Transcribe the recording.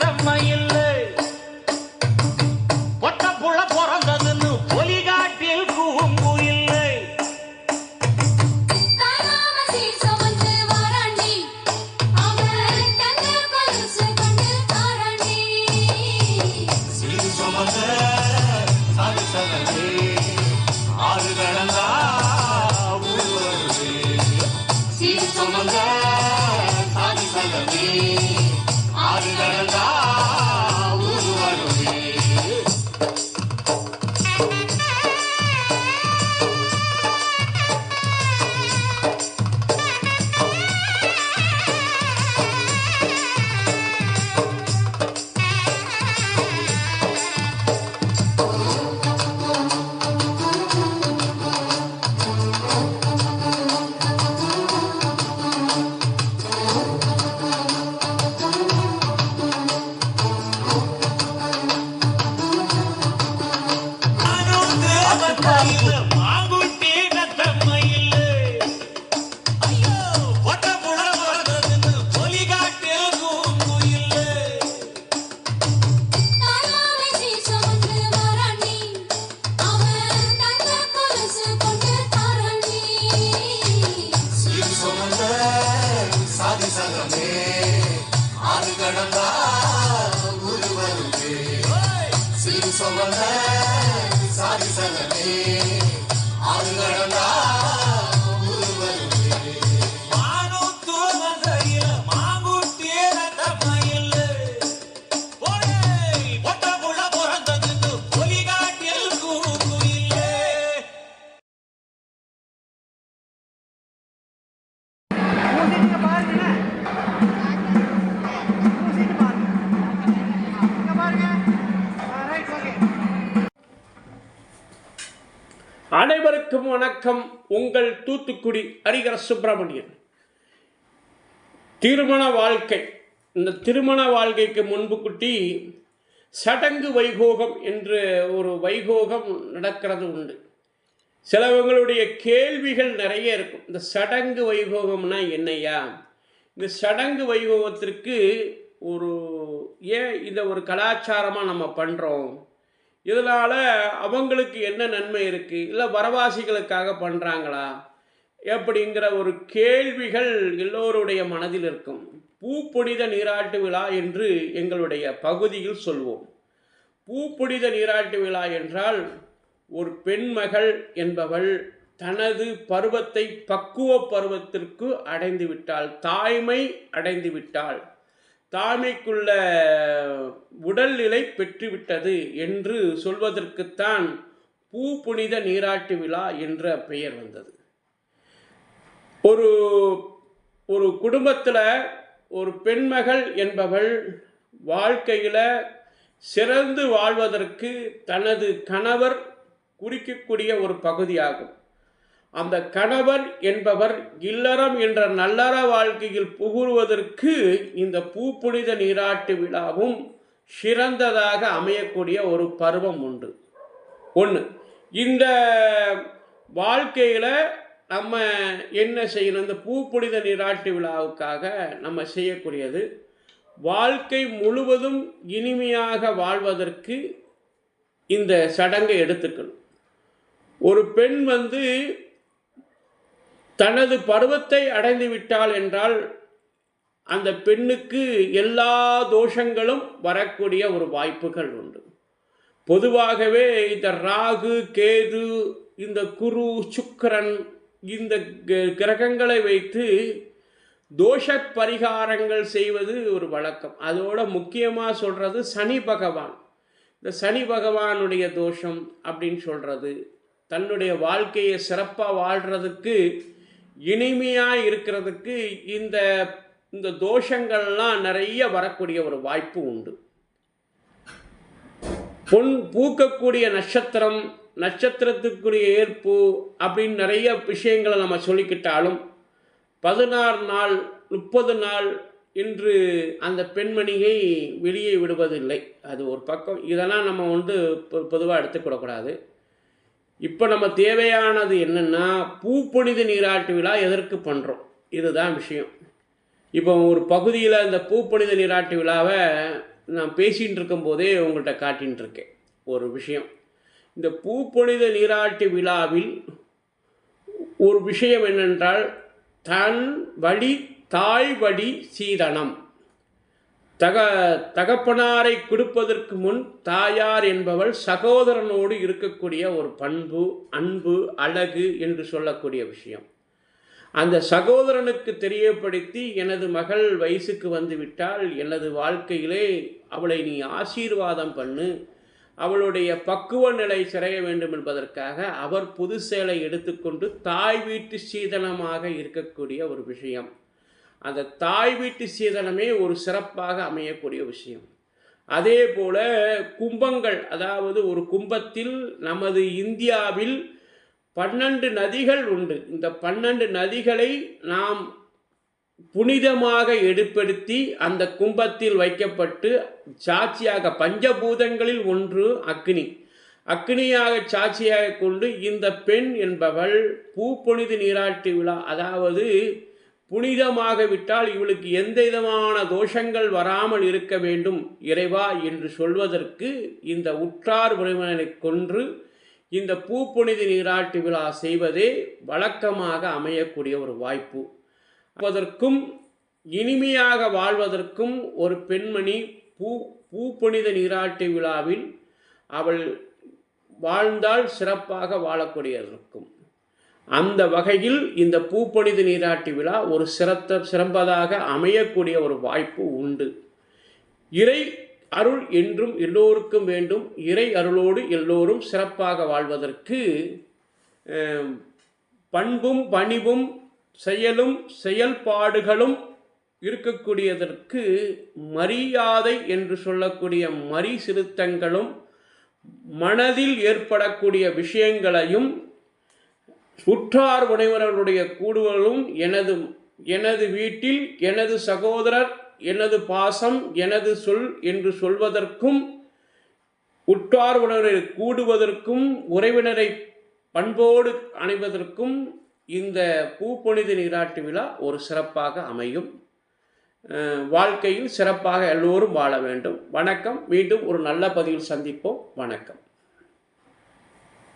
தம்மையில் ஆறு கடந்தா தாராம சீர் சுமந்து வாராண்டி அவன் தங்க அது கொண்டு அனைவருக்கும் வணக்கம். உங்கள் தூத்துக்குடி ஹரிகர சுப்பிரமணியன். திருமண வாழ்க்கை. இந்த திருமண வாழ்க்கைக்கு முன்பு குட்டி சடங்கு வைகோகம் என்று ஒரு வைகோகம் நடக்கிறது உண்டு. சிலவங்களுடைய கேள்விகள் நிறைய இருக்கும். இந்த சடங்கு வைகோகம்னா என்னையா? இந்த சடங்கு வைகோகத்திற்கு ஒரு ஏன் இதை ஒரு கலாச்சாரமாக நம்ம பண்ணுறோம் இதனால் அவங்களுக்கு என்ன நன்மை இருக்குது இல்லை வரவாசிகளுக்காக பண்ணுறாங்களா அப்படிங்கிற ஒரு கேள்விகள் எல்லோருடைய மனதில் இருக்கும். பூப்புனித நீராட்டு விழா என்று எங்களுடைய பகுதியில் சொல்வோம். பூப்புனித நீராட்டு விழா என்றால் ஒரு பெண்மகள் என்பவள் தனது பருவத்தை பக்குவ பருவத்திற்கு அடைந்து விட்டாள் தாய்மை அடைந்து விட்டாள். தாய்மைக்குள்ள உடல்நிலை பெற்றுவிட்டது என்று சொல்வதற்குத்தான் பூ புனித நீராட்டு விழா என்ற பெயர் வந்தது. ஒரு ஒரு குடும்பத்தில் ஒரு பெண்மகள் என்பவள் வாழ்க்கையில் சிறந்து வாழ்வதற்கு தனது கணவர் குறிக்கக்கூடிய ஒரு பகுதியாகும். அந்த கணவர் என்பவர் இல்லறம் என்ற நல்லற வாழ்க்கையில் புகுறுவதற்கு இந்த பூப்புனித நீராட்டு விழாவும் சிறந்ததாக அமையக்கூடிய ஒரு பருவம் உண்டு. ஒன்று இந்த வாழ்க்கையில் நம்ம என்ன செய்யணும்? இந்த பூப்புனித நீராட்டு விழாவுக்காக நம்ம செய்யக்கூடியது வாழ்க்கை முழுவதும் இனிமையாக வாழ்வதற்கு இந்த சடங்கை எடுத்துக்கணும். ஒரு பெண் வந்து தனது பருவத்தை அடைந்து விட்டாள் என்றால் அந்த பெண்ணுக்கு எல்லா தோஷங்களும் வரக்கூடிய ஒரு வாய்ப்புகள் உண்டு. பொதுவாகவே இந்த ராகு கேது இந்த குரு சுக்கரன் இந்த க- கிரகங்களை வைத்து தோஷ பரிகாரங்கள் செய்வது ஒரு வழக்கம். அதோட முக்கியமாக சொல்கிறது சனி பகவான். இந்த சனி பகவானுடைய தோஷம் அப்படின்னு சொல்கிறது தன்னுடைய வாழ்க்கையை சிறப்பாக வாழ்கிறதுக்கு இனிமையாக இருக்கிறதுக்கு இந்த இந்த தோஷங்கள்லாம் நிறைய வரக்கூடிய ஒரு வாய்ப்பு உண்டு. பொன் பூக்கக்கூடிய நட்சத்திரம் நட்சத்திரத்துக்குரிய ஏற்பு அப்படின்னு நிறைய விஷயங்களை நம்ம சொல்லிக்கிட்டாலும் பதினாறு நாள் முப்பது நாள் இன்று அந்த பெண்மணியை வெளியே விடுவதில்லை. அது ஒரு பக்கம். இதெல்லாம் நம்ம வந்து பொதுவாக எடுத்துக்கூடக்கூடாது இப்போ நம்ம தேவையானது என்னென்னா பூப்புனித நீராட்டு விழா எதற்கு பண்ணுறோம் இதுதான் விஷயம். இப்போ ஒரு பகுதியில் இந்த பூப்புனித நீராட்டு விழாவை நான் பேசிகிட்டு இருக்கும்போதே உங்கள்கிட்ட காட்டின்னு இருக்கேன். ஒரு விஷயம். இந்த பூப்பொழித நீராட்டு விழாவில் ஒரு விஷயம் என்னென்றால் தன் வழி தாய் வழி சீதனம். தக தகப்பனாரை கொடுப்பதற்கு முன் தாயார் என்பவள் சகோதரனோடு இருக்கக்கூடிய ஒரு பண்பு அன்பு அழகு என்று சொல்லக்கூடிய விஷயம். அந்த சகோதரனுக்கு தெரியப்படுத்தி எனது மகள் வயசுக்கு வந்து விட்டால் எனது வாழ்க்கையிலே அவளை நீ ஆசீர்வாதம் பண்ணு அவளுடைய பக்குவ நிலை சிறைய வேண்டும் என்பதற்காக அவர் புது சேலை எடுத்துக்கொண்டு தாய் வீட்டு சீதனமாக இருக்கக்கூடிய ஒரு விஷயம். அந்த தாய் வீட்டு சீதனமே ஒரு சிறப்பாக அமையக்கூடிய விஷயம். அதே போல கும்பங்கள் அதாவது ஒரு கும்பத்தில் நமது இந்தியாவில் பன்னெண்டு நதிகள் உண்டு. இந்த பன்னெண்டு நதிகளை நாம் புனிதமாக எடுப்படுத்தி அந்த கும்பத்தில் வைக்கப்பட்டு சாட்சியாக பஞ்சபூதங்களில் ஒன்று அக்னி. அக்னியாக சாட்சியாக கொண்டு இந்த பெண் என்பவள் பூப்புனித நீராட்டு விழா அதாவது புனிதமாகவிட்டால் இவளுக்கு எந்த விதமான தோஷங்கள் வராமல் இருக்க வேண்டும் இறைவா என்று சொல்வதற்கு இந்த உற்றார் உறவினரை கொன்று இந்த பூப்புனித நீராட்டு விழா செய்வதே வழக்கமாக அமையக்கூடிய ஒரு வாய்ப்பு. அதற்கும் இனிமையாக வாழ்வதற்கும் ஒரு பெண்மணி பூ பூப்புனித நீராட்டு விழாவில் அவள் வாழ்ந்தால் சிறப்பாக வாழக்கூடியதற்கும் அந்த வகையில் இந்த பூப்பொழிது நீராட்டு விழா ஒரு சிறத்த சிறந்ததாக அமையக்கூடிய ஒரு வாய்ப்பு உண்டு. இறை அருள் என்றும் எல்லோருக்கும் வேண்டும். இறை அருளோடு எல்லோரும் சிறப்பாக வாழ்வதற்கு பண்பும் பணிவும் செயலும் செயல்பாடுகளும் இருக்கக்கூடியதற்கு மரியாதை என்று சொல்லக்கூடிய மரி சிறுத்தங்களும் மனதில் ஏற்படக்கூடிய விஷயங்களையும் உற்றார் உடையவர்களுடைய கூடுதலும் எனது எனது வீட்டில் எனது சகோதரர் எனது பாசம் எனது சொல் என்று சொல்வதற்கும் உற்றார் உணவரை கூடுவதற்கும் உறவினரை பண்போடு அணைவதற்கும் இந்த பூப்பொனித நீராட்டு விழா ஒரு சிறப்பாக அமையும். வாழ்க்கையில் சிறப்பாக எல்லோரும் வாழ வேண்டும். வணக்கம். மீண்டும் ஒரு நல்ல பதிவில் சந்திப்போம். வணக்கம்.